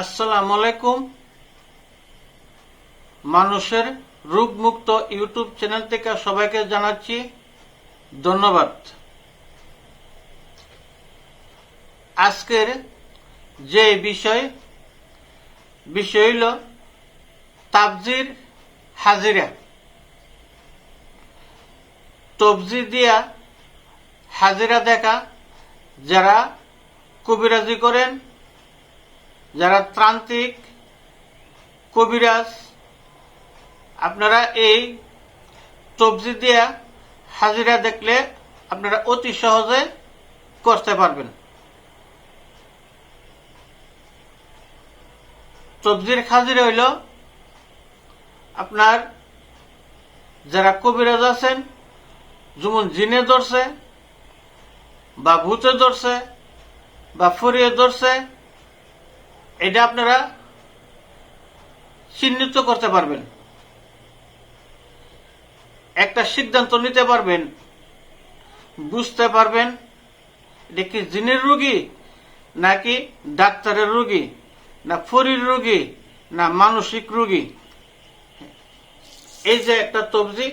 আসসালামু আলাইকুম মানুষের রোগমুক্ত ইউটিউব চ্যানেল থেকে সবাইকে জানাচ্ছি ধন্যবাদ। আজকের যে বিষয় বিষয় হইল তাবজির হাজিরা। তবজি দিয়া হাজিরা দেখা যারা কবিরাজি করেন যারা ত্রান্তিক, কবিরাজ, আপনারা এই তবজি দিয়া হাজিরা দেখলে আপনারা অতি সহজে করতে পারবেন। তবজির হাজিরা হইল আপনার যারা কবিরাজ আছেন, যেমন জিনে ধরছে, বা ভূতে ধরছে, বা ফুরিয়ে ধরছে এটা আপনারা চিহ্নিত করতে পারবেন। একটা সিদ্ধান্ত নিতে পারবেন, বুঝতে পারবেন এটা কি জিনের রুগী নাকি ডাক্তারের রুগী না ফরির রুগী না মানসিক রুগী? এই যে একটা তবজি,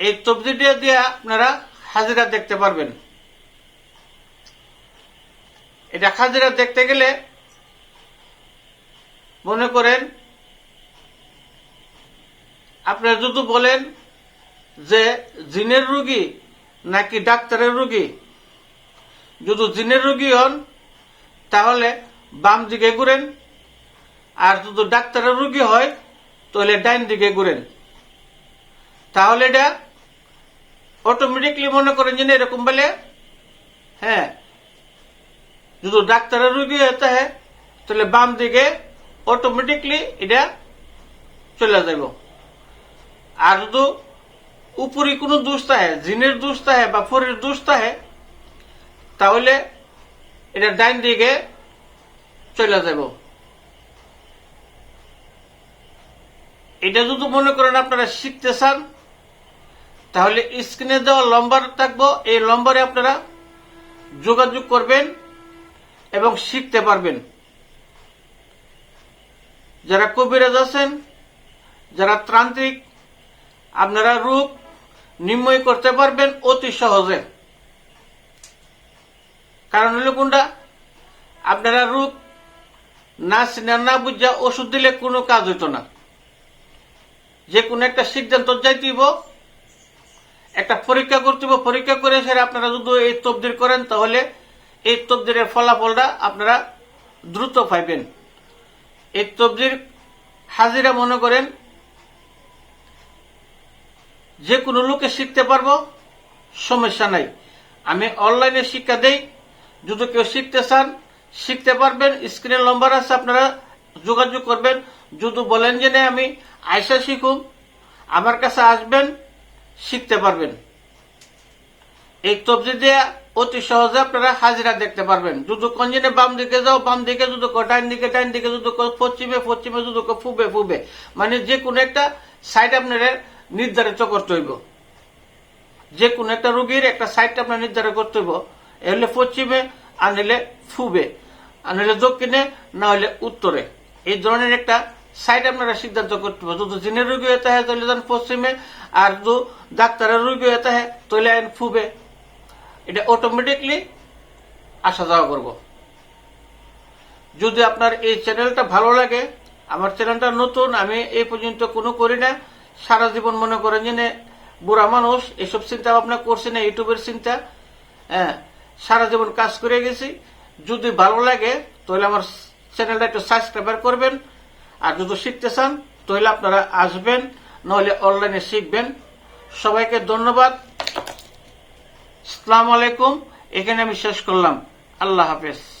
এই তবজিটা দিয়ে আপনারা হাজিরা দেখতে পারবেন। এটা খাজিরা দেখতে গেলে মনে করেন, আপনারা যদি বলেন যে জিনের রুগী নাকি ডাক্তারের রুগী, যদি জিনের রুগী হন, তাহলে বাম দিকে ঘুরেন, আর যদি ডাক্তারের রুগী হয়, তাহলে ডাইন দিকে ঘুরেন। তাহলে এটা অটোমেটিকলি মনে করেন যে এরকম বলে হ্যাঁ যদি ডাক্তারের রুগী হতে হয়, তাহলে বাম দিকে অটোমেটিকলি এটা চলে যাব আর যদি উপরে কোনো দোষ থাকে, জিনের দোষ থাকে বা ফরির দোষ থাকে, তাহলে এটা ডাইন দিকে চলে যাব এটা যদি মনে করেন আপনারা শিখতে চান, তাহলে স্ক্রিনে দেওয়া লম্বার থাকব, এই লম্বারে আপনারা যোগাযোগ করবেন। এবং শিখতে পারবেন। যারা কবিরাজ আছেন, যারা ত্রান্ত্রিক আপনারা রূপ নির্ময় করতে পারবেন অতি সহজে। কারণ হলো কোনটা? আপনারা রূপ না চিনা না বুঝা ওষুধ দিলে কোনো কাজ হইতো না। যে কোনো একটা সিদ্ধান্ত যাইতেইব, একটা পরীক্ষা করতে পরীক্ষা করে সেটা আপনারা যদি এই তবদির করেন, তাহলে এই তবদিরের ফলাফলটা আপনারা দ্রুত পাইবেন। এই তবদির হাজিরা মনে করেন, যে কোনো লোকে শিখতে পারব, সমস্যা নাই। আমি অনলাইনে শিক্ষা দেই, যদি কেউ শিখতে চান, শিখতে পারবেন স্ক্রিনের নম্বর আছে, আপনারা যোগাযোগ করবেন। যদি বলেন যে, না, আমি আয়সা শিখুম, আমার কাছে আসবেন, শিখতে পারবেন। এই তবজি দিয়ে অতি সহজে আপনারা হাজিরা দেখতে পারবেন। যদি কঞ্জিনে বাম দিকে যাও, বাম দিকে যদি ডাইন দিকে ডাইন দিকে যদি পশ্চিমে পশ্চিমে যদি ফুবে ফুবে। মানে যে কোনো একটা সাইড আপনারা নির্ধারিত করতে হইব। যে কোনো একটা রুগীর একটা সাইড আপনার নির্ধারণ করতে হইব। এহলে পশ্চিমে, আর নিলে ফুবে। আর নিলে দক্ষিণে, না হলে উত্তরে। এই ধরনের একটা সাইড আপনারা সিদ্ধান্ত করতে হবে যদি জিনের রুগী হতে হয় তাহলে যান পশ্চিমে, আর যদি ডাক্তারের রোগী হতে হয় তাহলে আইন ফুবে। এটা অটোমেটিকলি আসা যাওয়া করব। যদি আপনার এই চ্যানেলটা ভালো লাগে, আমার চ্যানেলটা নতুন, আমি এই পর্যন্ত কোনো করি না, সারা জীবন মনে করেন যে বুড়া মানুষ, এসব চিন্তা ভাবনা করছে না, ইউটিউবের চিন্তা হ্যাঁ সারা জীবন কাজ করে গেছি। যদি ভালো লাগে, তাহলে আমার চ্যানেলটা একটু সাবস্ক্রাইবার করবেন, আর যদি শিখতে চান, তাহলে আপনারা আসবেন নইলে অনলাইনে শিখবেন। সবাইকে ধন্যবাদ। সালাম আলাইকুম। এখানে আমি শেষ করলাম। আল্লাহ হাফেজ।